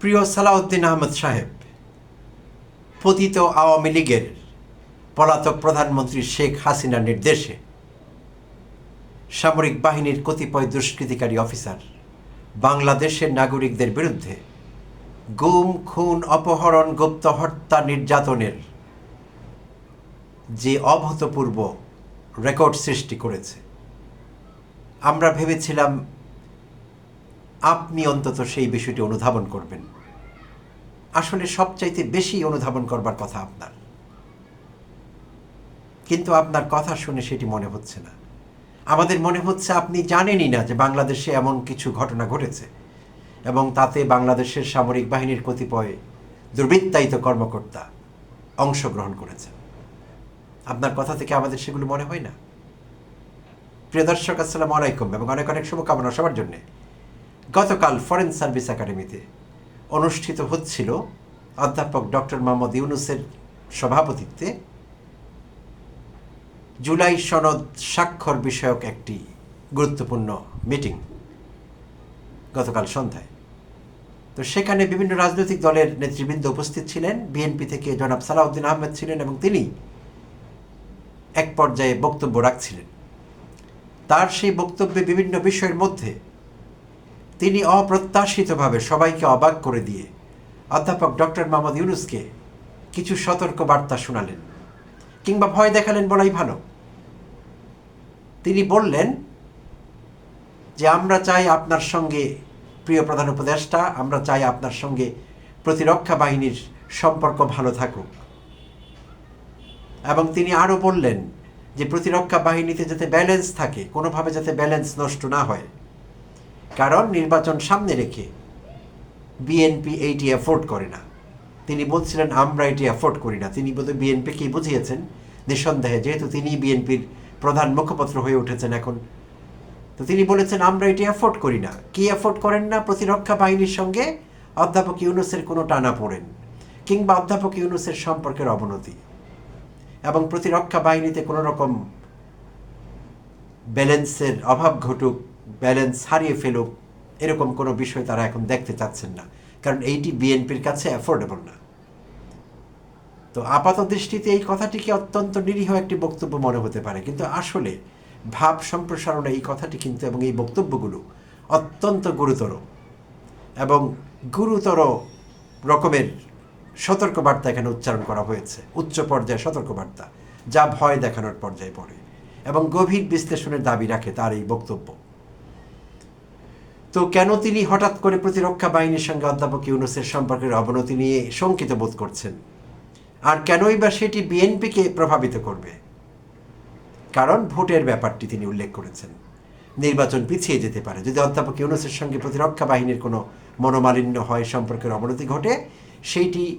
প্রিয় সালাউদ্দিন আহমদ সাহেব, পতিত আওয়ামী লীগের পলাতক প্রধানমন্ত্রী শেখ হাসিনার নির্দেশে সামরিক বাহিনীর কতিপয় দুষ্কৃতিকারী অফিসার বাংলাদেশের নাগরিকদের বিরুদ্ধে গুম, খুন, অপহরণ, গুপ্ত হত্যা নির্যাতনের যে অভূতপূর্ব রেকর্ড সৃষ্টি করেছে। আমরা ভেবেছিলাম আপনি অন্তত সেই বিষয়টি অনুধাবন করবেন। আসলে সবচাইতে বেশি অনুধাবন করবার কথা আপনার। কিন্তু আপনার কথা শুনে সেটি মনে হচ্ছে না। আমাদের মনে হচ্ছে আপনি জানেনই না যে বাংলাদেশে এমন কিছু ঘটনা ঘটেছে এবং তাতে বাংলাদেশের সামরিক বাহিনীর কতিপয় দুর্বৃত্তায়িত কর্মকর্তা অংশগ্রহণ করেছেন। আপনার কথা থেকে আমাদের সেগুলো মনে হয় না? প্রিয় দর্শক, আসসালামু আলাইকুম এবং অনেক অনেক শুভকামনা সবার জন্যে। গতকাল ফরেন সার্ভিস একাডেমিতে অনুষ্ঠিত হচ্ছিল অধ্যাপক ডক্টর মোহাম্মদ ইউনুসের সভাপতিত্বে। জুলাই সনদ স্বাক্ষর বিষয়ক একটি গুরুত্বপূর্ণ মিটিং গতকাল সন্ধ্যায়। তো সেখানে বিভিন্ন রাজনৈতিক দলের নেতৃবৃন্দ উপস্থিত ছিলেন। বিএনপি থেকে জনাব সালাউদ্দিন আহমেদ ছিলেন এবং তিনি এক পর্যায়ে বক্তব্য রাখছিলেন। তার সেই বক্তব্যে বিভিন্ন বিষয়ের মধ্যে তিনি অপ্রত্যাশিতভাবে সবাইকে অবাক করে দিয়ে অধ্যাপক ডক্টর মোহাম্মদ ইউনুসকে কিছু সতর্ক বার্তা শোনালেন, কিংবা ভয় দেখালেন বলাই ভালো। তিনি বললেন যে, আমরা চাই আপনার সঙ্গে, প্রিয় প্রধান উপদেষ্টা, আমরা চাই আপনার সঙ্গে প্রতিরক্ষা বাহিনীর সম্পর্ক ভালো থাকুক। এবং তিনি আরও বললেন যে, প্রতিরক্ষা বাহিনীতে যাতে ব্যালেন্স থাকে, কোনোভাবে যাতে ব্যালেন্স নষ্ট না হয় কারণ নির্বাচন সামনে রেখে বিএনপি এইটি অ্যাফোর্ড করে না। তিনি বলছিলেন, আমরা এটি অ্যাফোর্ড করি না। তিনি বোধহয় বিএনপিকে বুঝিয়েছেন? নিঃসন্দেহে, যেহেতু তিনি বিএনপির প্রধান মুখপত্র হয়ে উঠেছেন এখন। তো তিনি বলেছেন, আমরা এটি অ্যাফোর্ড করি না। কি অ্যাফোর্ড করেন না? প্রতিরক্ষা বাহিনীর সঙ্গে অধ্যাপক ইউনুসের কোনো টানা পড়েন কিংবা অধ্যাপক ইউনুসের সম্পর্কের অবনতি। এবং প্রতিরক্ষা বাহিনীতে কোনো রকম ব্যালেন্সের অভাব ঘটুক ব্যালেন্স হারিয়ে ফেলুক, এরকম কোনো বিষয় তারা এখন দেখতে চাচ্ছেন না। কারণ এইটি বিএনপির কাছে অ্যাফোর্ডেবল না। তো আপাত দৃষ্টিতে এই কথাটিকে অত্যন্ত নিরীহ একটি বক্তব্য মনে হতে পারে। কিন্তু আসলে ভাব সম্প্রসারণে এই কথাটি কিন্তু এবং এই বক্তব্যগুলো অত্যন্ত গুরুতর এবং গুরুতর রকমের সতর্কবার্তা এখানে উচ্চারণ করা হয়েছে। উচ্চ পর্যায়ে সতর্কবার্তা, যা ভয় দেখানোর পর্যায়ে পড়ে এবং গভীর বিশ্লেষণের দাবি রাখে তার এই বক্তব্য। তো কেন তিনি হঠাৎ করে প্রতিরক্ষা বাহিনীর সঙ্গে অধ্যাপক ইউনুসের সম্পর্কের অবনতি নিয়ে শঙ্কিত বোধ করছেন? আর কেনই বা সেটি বিএনপিকে প্রভাবিত করবে? কারণ ভোটের ব্যাপারটি তিনি উল্লেখ করেছেন। নির্বাচন পিছিয়ে যেতে পারে। যদি অধ্যাপক ইউনুসের সঙ্গে প্রতিরক্ষা বাহিনীর কোনো মনোমালিন্য হয়, সম্পর্কের অবনতি ঘটে, সেইটি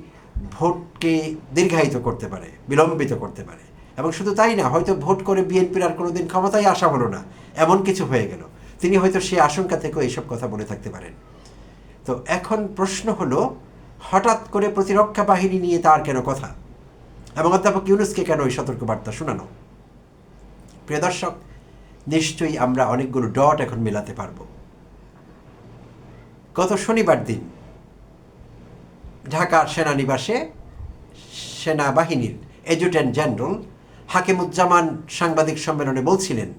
ভোটকে দীর্ঘায়িত করতে পারে, বিলম্বিত করতে পারে। এবং শুধু তাই না, হয়তো ভোট করে বিএনপির আর কোনোদিন ক্ষমতায় আসা হলো না। এমন কিছু হয়ে গেল। তিনি হয়তো সেই আশঙ্কা থেকেও এইসব কথা বলে থাকতে পারেন। তো এখন প্রশ্ন হলো, হঠাৎ করে প্রতিরক্ষা বাহিনী নিয়ে তার কেন কথা? এবং অধ্যাপক ইউনুসকে কেন ওই সতর্কবার্তা শোনানো? প্রিয় দর্শক, নিশ্চয়ই আমরা অনেকগুলো ডট এখন মেলাতে পারব। গত শনিবার দিন ঢাকার সেনানিবাসে সেনাবাহিনীর এজুটেন্ট জেনারেল হাকিমুজ্জামান সাংবাদিক সম্মেলনে বলছিলেন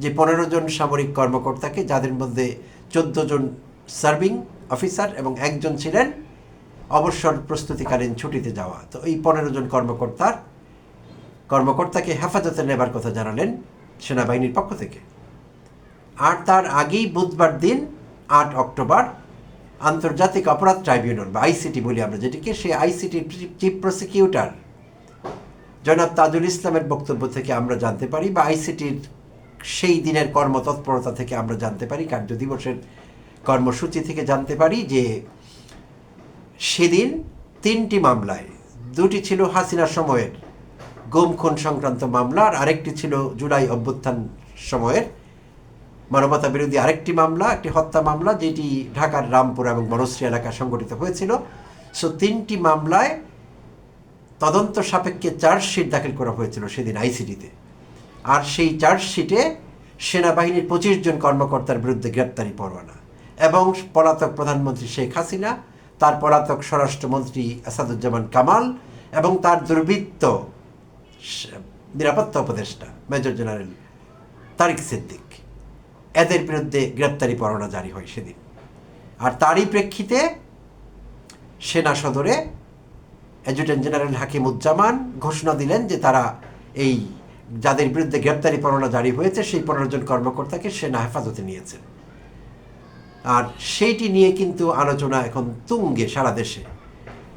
যে পনেরো জন সামরিক কর্মকর্তাকে, যাদের মধ্যে চোদ্দ জন সার্ভিং অফিসার এবং একজন ছিলেন অবসর প্রস্তুতিকালীন ছুটিতে যাওয়া। তো এই পনেরো জন কর্মকর্তার কর্মকর্তাকে হেফাজতে নেবার কথা জানালেন সেনাবাহিনীর পক্ষ থেকে। আর তার আগেই বুধবার দিন আট অক্টোবর আন্তর্জাতিক অপরাধ ট্রাইব্যুনাল বা আইসিটি বলি আমরা যেটিকে, সেই আইসিটির চিফ প্রসিকিউটর জনাব তাজুল ইসলামের বক্তব্য থেকে আমরা জানতে পারি বা আইসিটির সেই দিনের কর্মতৎপরতা থেকে আমরা জানতে পারি কার্য দিবসের কর্মসূচি থেকে জানতে পারি যে সেদিন তিনটি মামলায়, দুটি ছিল হাসিনার সময়ের গুম, খুন সংক্রান্ত মামলা আর আরেকটি ছিল জুলাই অভ্যুত্থান সময়ের মানবতা বিরোধী আরেকটি মামলা, একটি হত্যা মামলা যেটি ঢাকার রামপুর এবং বনশ্রী এলাকায় সংগঠিত হয়েছিল। সো তিনটি মামলায় তদন্ত সাপেক্ষে চার্জশিট দাখিল করা হয়েছিল সেদিন আইসিটিতে আর সেই চার্জশিটে সেনাবাহিনীর পঁচিশ জন কর্মকর্তার বিরুদ্ধে গ্রেপ্তারি পরোয়ানা। এবং পলাতক প্রধানমন্ত্রী শেখ হাসিনা, তার পলাতক স্বরাষ্ট্রমন্ত্রী আসাদুজ্জামান কামাল এবং তার দুর্বৃত্ত নিরাপত্তা উপদেষ্টা, মেজর জেনারেল তারিক সিদ্দিক। এদের বিরুদ্ধে গ্রেপ্তারি পরোয়ানা জারি হয় সেদিন। আর তারই প্রেক্ষিতে সেনা সদরে অ্যাডজুটেন্ট জেনারেল হাকিমুজ্জামান ঘোষণা দিলেন যে তারা এই যাদের বিরুদ্ধে গ্রেপ্তারি পরোয়ানা জারি হয়েছে, সেই পনেরো জন কর্মকর্তাকে সেনা হেফাজতে নিয়েছেন। আর সেইটি নিয়ে কিন্তু আলোচনা এখন তুঙ্গে সারা দেশে।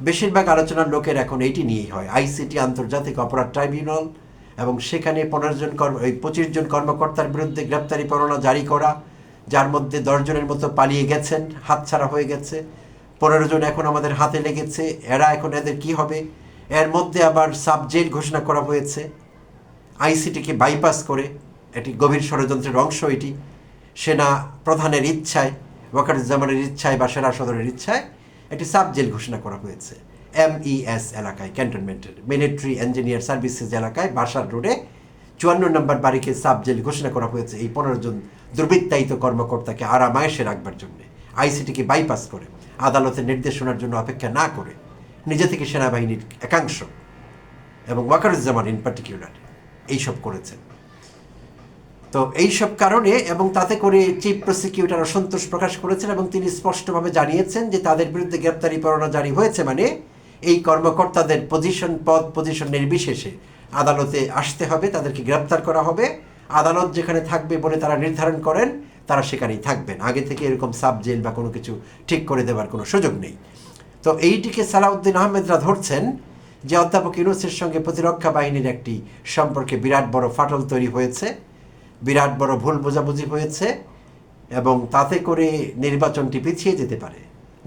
বেশিরভাগ আলোচনার লোকের এখন এইটি নিয়েই হয়। আইসিটি, আন্তর্জাতিক অপরাধ ট্রাইব্যুনাল এবং সেখানে পনেরো জন কর্ম এই পঁচিশ জন কর্মকর্তার বিরুদ্ধে গ্রেপ্তারি পরোয়ানা জারি করা, যার মধ্যে দশজনের মতো পালিয়ে গেছেন, হাতছাড়া হয়ে গেছে। পনেরো জন এখন আমাদের হাতে লেগেছে। এরা এখন এদের কি হবে? এর মধ্যে আবার সাবজেক্ট ঘোষণা করা হয়েছে। আইসিটিকে বাইপাস করে, এটি গভীর ষড়যন্ত্রের অংশ এটি, সেনা প্রধানের ইচ্ছায়, ওয়াকারুজ্জামানের ইচ্ছায় বা সেনা সদরের ইচ্ছায় একটি সাব জেল ঘোষণা করা হয়েছে। এম এমইএস এলাকায়, ক্যান্টনমেন্টের, মিলিটারি ইঞ্জিনিয়ার সার্ভিসেস এলাকায়, বাসার রোডে চুয়ান্ন নম্বর বাড়িকে সাব জেল ঘোষণা করা হয়েছে এই পনেরো জন দুর্বৃত্তায়িত কর্মকর্তাকে আরামায়েশে রাখবার জন্য। আইসিটিকে বাইপাস করে, আদালতের নির্দেশনার জন্য অপেক্ষা না করে, নিজে থেকে সেনাবাহিনীর একাংশ এবং ওয়াকারুজ্জামান ইন পার্টিকুলার এইসব করেছেন। তো এইসব কারণে এবং তাতে করে চিফ প্রসিকিউটর অসন্তোষ প্রকাশ করেছেন এবং তিনি স্পষ্টভাবে জানিয়েছেন যে তাদের বিরুদ্ধে গ্রেপ্তারি পরোয়ানা জারি হয়েছে মানে এই কর্মকর্তাদের পজিশন পদ পজিশন নির্বিশেষে আদালতে আসতে হবে, তাদেরকে গ্রেপ্তার করা হবে। আদালত যেখানে থাকবে বলে তারা নির্ধারণ করেন, তারা সেখানেই থাকবেন। আগে থেকে এরকম সাব জেল বা কোনো কিছু ঠিক করে দেওয়ার কোনো সুযোগ নেই। তো এইটিকে সালাউদ্দিন আহমেদরা ধরছেন যে অধ্যাপক ইউনুসের সঙ্গে প্রতিরক্ষা বাহিনীর একটি সম্পর্কে বিরাট বড় ফাটল তৈরি হয়েছে, বিরাট বড় ভুল বোঝাবুঝি হয়েছে, এবং তাতে করে নির্বাচনটি পিছিয়ে যেতে পারে।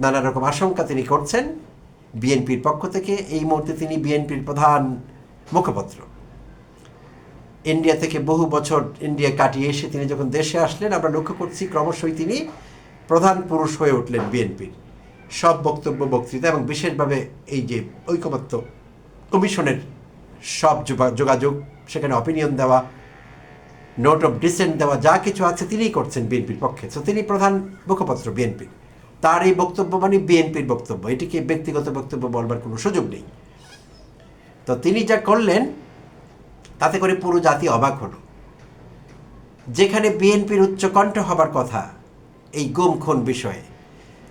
নানা রকম আশঙ্কা তিনি করছেন। বিএনপির পক্ষ থেকে এই মুহূর্তে তিনি বিএনপির প্রধান মুখপত্র। ইন্ডিয়া থেকে বহু বছর ইন্ডিয়া কাটিয়ে এসে তিনি যখন দেশে আসলেন, আমরা লক্ষ্য করছি ক্রমশই তিনি প্রধান পুরুষ হয়ে উঠলেন বিএনপির। সব বক্তব্য, বক্তৃতা এবং বিশেষভাবে এই যে ঐকমত্য কমিশনের সব যোগা- যোগাযোগ, সেখানে অপিনিয়ন দেওয়া নোট অফ ডিসেন্ট দেওয়া, যা কিছু আছে তিনিই করছেন বিএনপির পক্ষে। তো তিনি প্রধান মুখপত্র বিএনপির তার এই বক্তব্য মানে বিএনপির বক্তব্য। এটিকে ব্যক্তিগত বক্তব্য বলবার কোনো সুযোগ নেই। তো তিনি যা করলেন, তাতে করে পুরো জাতি অবাক হলো। যেখানে বিএনপির উচ্চকণ্ঠ হবার কথা, এই গুম খুন বিষয়ে,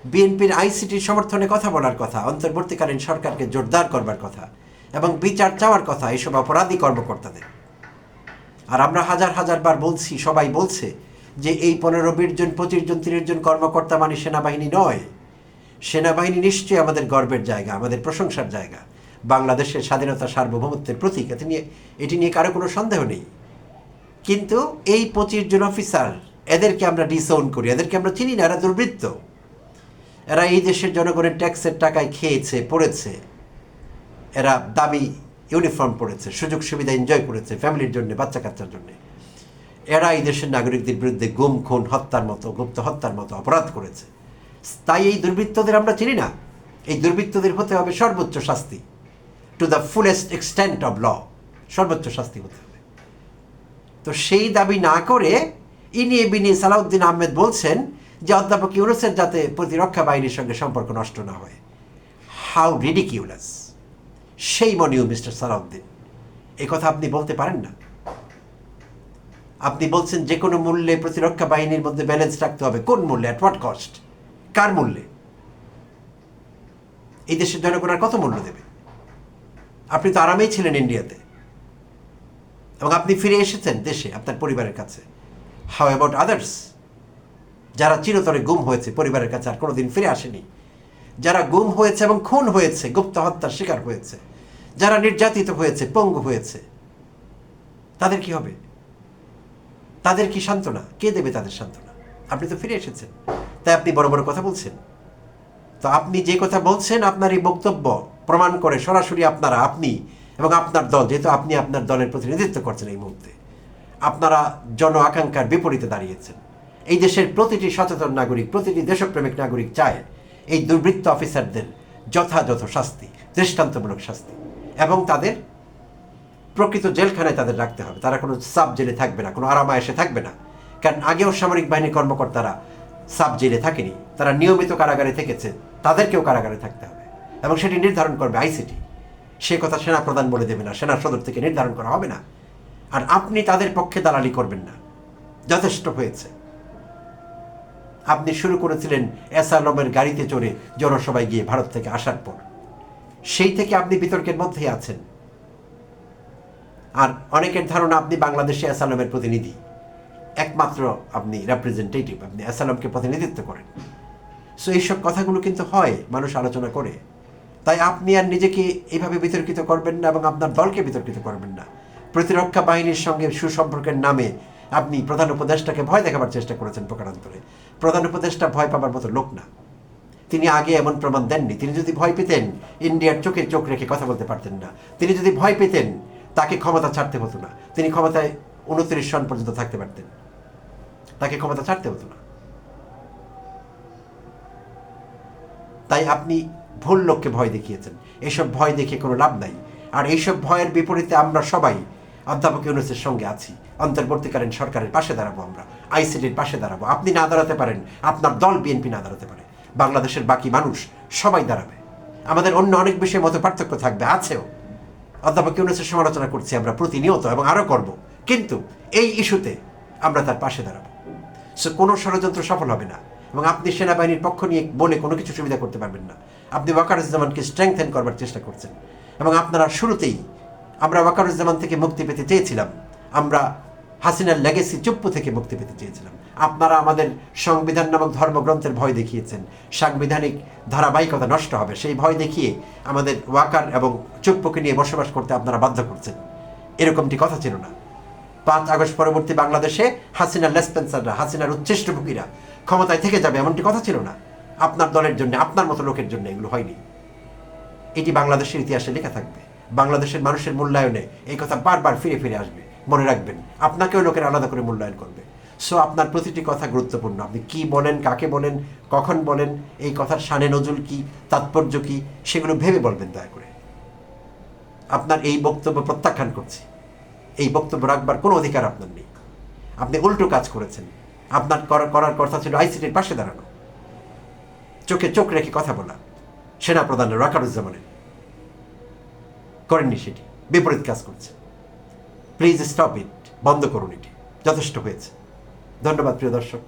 বিএনপির আইসিটির সমর্থনে কথা বলার কথা, অন্তর্বর্তীকালীন সরকারকে জোরদার করবার কথা এবং বিচার চাওয়ার কথা এসব অপরাধী কর্মকর্তাদের। আর আমরা হাজার হাজার বার বলছি, সবাই বলছে যে এই পনেরো বিশ জন, পঁচিশ জন, তিরিশ জন কর্মকর্তা মানে সেনাবাহিনী নয়। সেনাবাহিনী নিশ্চয়ই আমাদের গর্বের জায়গা, আমাদের প্রশংসার জায়গা। বাংলাদেশের স্বাধীনতা সার্বভৌমত্বের প্রতীক এটি নিয়ে এটি নিয়ে কারও কোনো সন্দেহ নেই। কিন্তু এই পঁচিশ জন অফিসার, এদেরকে আমরা ডিসওন করি, এদেরকে আমরা চিনি না, এরা দুর্বৃত্ত। এরা এই দেশের জনগণের ট্যাক্সের টাকায় খেয়েছে, পড়েছে। এরা দামি ইউনিফর্ম পড়েছে সুযোগ সুবিধা এনজয় করেছে ফ্যামিলির জন্য বাচ্চা কাচ্চার জন্য। এরা এই দেশের নাগরিকদের বিরুদ্ধে গুম, খুন, হত্যার মতো, গুপ্ত হত্যার মতো অপরাধ করেছে। তাই এই দুর্বৃত্তদের আমরা চিনি না। এই দুর্বৃত্তদের হতে হবে সর্বোচ্চ শাস্তি। To the fullest extent of law সর্বোচ্চ শাস্তি হতে হবে। তো সেই দাবি না করে ইনি বিনি সালাউদ্দিন আহমেদ বলছেন যে, অধ্যাপক ইউনুসের যাতে প্রতিরক্ষা বাহিনীর সঙ্গে সম্পর্ক নষ্ট না হয়। হাউ রিডিকিউলাস সেই মনিউ মিস্টার সালাউদ্দিন। এই কথা আপনি বলতে পারেন না। আপনি বলছেন যে কোনো মূল্যে প্রতিরক্ষা বাহিনীর মধ্যে ব্যালেন্স রাখতে হবে। কোন মূল্যে? অ্যাট হোয়াট কস্ট কার মূল্যে? এই দেশের জনগণ আর কত মূল্য দেবে? আপনি তো আরামেই ছিলেন ইন্ডিয়াতে। এবং আপনি ফিরে এসেছেন দেশে, আপনার পরিবারের কাছে। হাউ অ্যাবাউট আদার্স যারা চিরতরে গুম হয়েছে, পরিবারের কাছে আর কোনোদিন ফিরে আসেনি। যারা গুম হয়েছে এবং খুন হয়েছে, গুপ্ত হত্যার শিকার হয়েছে, যারা নির্যাতিত হয়েছে, পঙ্গু হয়েছে, তাদের কি হবে? তাদের কি সান্ত্বনা? কে দেবে তাদের সান্ত্বনা? আপনি তো ফিরে এসেছেন। তাই আপনি বড় বড় কথা বলছেন। তো আপনি যে কথা বলছেন, আপনার এই বক্তব্য প্রমাণ করে সরাসরি আপনারা, আপনি এবং আপনার দল, যেহেতু আপনি আপনার দলের প্রতিনিধিত্ব করছেন এই মুহূর্তে, আপনারা জন আকাঙ্ক্ষার বিপরীতে দাঁড়িয়েছেন। এই দেশের প্রতিটি সচেতন নাগরিক, প্রতিটি দেশপ্রেমিক নাগরিক চায় এই দুর্বৃত্ত অফিসারদের যথাযথ শাস্তি, দৃষ্টান্তমূলক শাস্তি এবং তাদের প্রকৃত জেলখানায় তাদের রাখতে হবে। তারা কোনো সাব জেলে থাকবে না, কোনো আরামায়েশে থাকবে না। কারণ আগেও সামরিক বাহিনীর কর্মকর্তারা সাব জেলে থাকেনি। তারা নিয়মিত কারাগারে থেকেছে, তাদেরকেও কারাগারে থাকতে হবে এবং সেটি নির্ধারণ করবে আইসিটি। সে কথা সেনা প্রধান বলে দেবে না, সেনা সদর থেকে নির্ধারণ করা হবে না। আর আপনি তাদের পক্ষে দালালি করবেন না। যথেষ্ট হয়েছে। আপনি শুরু করেছিলেন এসালমের গাড়িতে চড়ে জনসভায় গিয়ে ভারত থেকে আসার পর। সেই থেকে আপনি বিতর্কের মধ্যেই আছেন। আর অনেকের ধারণা আপনি বাংলাদেশে অ্যাসালামের প্রতিনিধি। একমাত্র আপনি রেপ্রেজেন্টেটিভ আপনি অ্যাসালামকে প্রতিনিধিত্ব করেন। সো এইসব কথাগুলো কিন্তু হয়, মানুষ আলোচনা করে। তাই আপনি আর নিজেকে এইভাবে বিতর্কিত করবেন না এবং আপনার দলকে বিতর্কিত করবেন না। প্রতিরক্ষা বাহিনীর সঙ্গে সুসম্পর্কের নামে আপনি প্রধান উপদেষ্টাকে ভয় দেখাবার চেষ্টা করেছেন প্রকারান্তরে প্রধান উপদেষ্টা ভয় পাবার মতো লোক না। তিনি আগে এমন প্রমাণ দেননি। তিনি যদি ভয় পেতেন, ইন্ডিয়ার চোখে চোখ রেখে কথা বলতে পারতেন না। তিনি যদি ভয় পেতেন, তাকে ক্ষমতা ছাড়তে হতো না। তিনি ক্ষমতায় উনত্রিশ সন পর্যন্ত থাকতে পারতেন। তাকে ক্ষমতা ছাড়তে হতো না। তাই আপনি ভুল লোককে ভয় দেখিয়েছেন। এসব ভয় দেখে কোনো লাভ নাই। আর এইসব ভয়ের বিপরীতে আমরা সবাই অধ্যাপক ইউনুসের সঙ্গে আছি। অন্তর্বর্তীকালীন সরকারের পাশে দাঁড়াবো আমরা। আইসিটির পাশে দাঁড়াবো। আপনি না দাঁড়াতে পারেন, আপনার দল বিএনপি না দাঁড়াতে পারে। বাংলাদেশের বাকি মানুষ সবাই দাঁড়াবে। আমাদের অন্য অনেক বিষয়ে মতো পার্থক্য থাকবে, আছেও। অধ্যাপক ইউনুসের সমালোচনা করছি আমরা প্রতিনিয়ত এবং আরও করব। কিন্তু এই ইস্যুতে আমরা তার পাশে দাঁড়াবো। সো কোনো ষড়যন্ত্র সফল হবে না এবং আপনি সেনাবাহিনীর পক্ষ নিয়ে বলে কোনো কিছু সুবিধা করতে পারবেন না। আপনি ওয়াকারুজ্জামানকে স্ট্রেংথেন করবার চেষ্টা করছেন এবং আপনারা শুরুতেই আমরা ওয়াকারুজ্জামান থেকে মুক্তি পেতে চেয়েছিলাম। আমরা হাসিনার লেগেসি চুপ্পু থেকে মুক্তি পেতে চেয়েছিলাম। আপনারা আমাদের সংবিধান নামক ধর্মগ্রন্থের ভয় দেখিয়েছেন। সাংবিধানিক ধারাবাহিকতা নষ্ট হবে। সেই ভয় দেখিয়ে আমাদের ওয়াকার এবং চুপ্পুকে নিয়ে বসবাস করতে আপনারা বাধ্য করছেন। এরকমটি কথা ছিল না। পাঁচ আগস্ট পরবর্তী বাংলাদেশে হাসিনার লেসপেন্সাররা, হাসিনার উচ্ছিষ্টভোগীরা ক্ষমতায় থেকে যাবে এমনটি কথা ছিল না। আপনার দলের জন্য, আপনার মতো লোকের জন্য এগুলো হয়নি। এটি বাংলাদেশের ইতিহাসে লেখা থাকবে। বাংলাদেশের মানুষের মূল্যায়নে এই কথা বারবার ফিরে ফিরে আসবে। মনে রাখবেন, আপনাকেও লোকের আলাদা করে মূল্যায়ন করবে। সো আপনার প্রতিটি কথা গুরুত্বপূর্ণ। আপনি কি বলেন, কাকে বলেন, কখন বলেন, এই কথার সানে নজুল কি, তাৎপর্য কি, সেগুলো ভেবে বলবেন দয়া করে। আপনার এই বক্তব্য প্রত্যাখ্যান করছি। এই বক্তব্য রাখবার কোনো অধিকার আপনার নেই। আপনি উল্টো কাজ করেছেন। আপনার করা- করার কথা ছিল আইসিটির পাশে দাঁড়ানো। চোখে চোখ রেখে কথা বলা। সেনা প্রধানের রাকারুজ্জামানের। করেননি সেটি। বিপরীত কাজ করছে। প্লিজ স্টপ ইট বন্ধ করুন এটি। যথেষ্ট হয়েছে। ধন্যবাদ, প্রিয় দর্শক।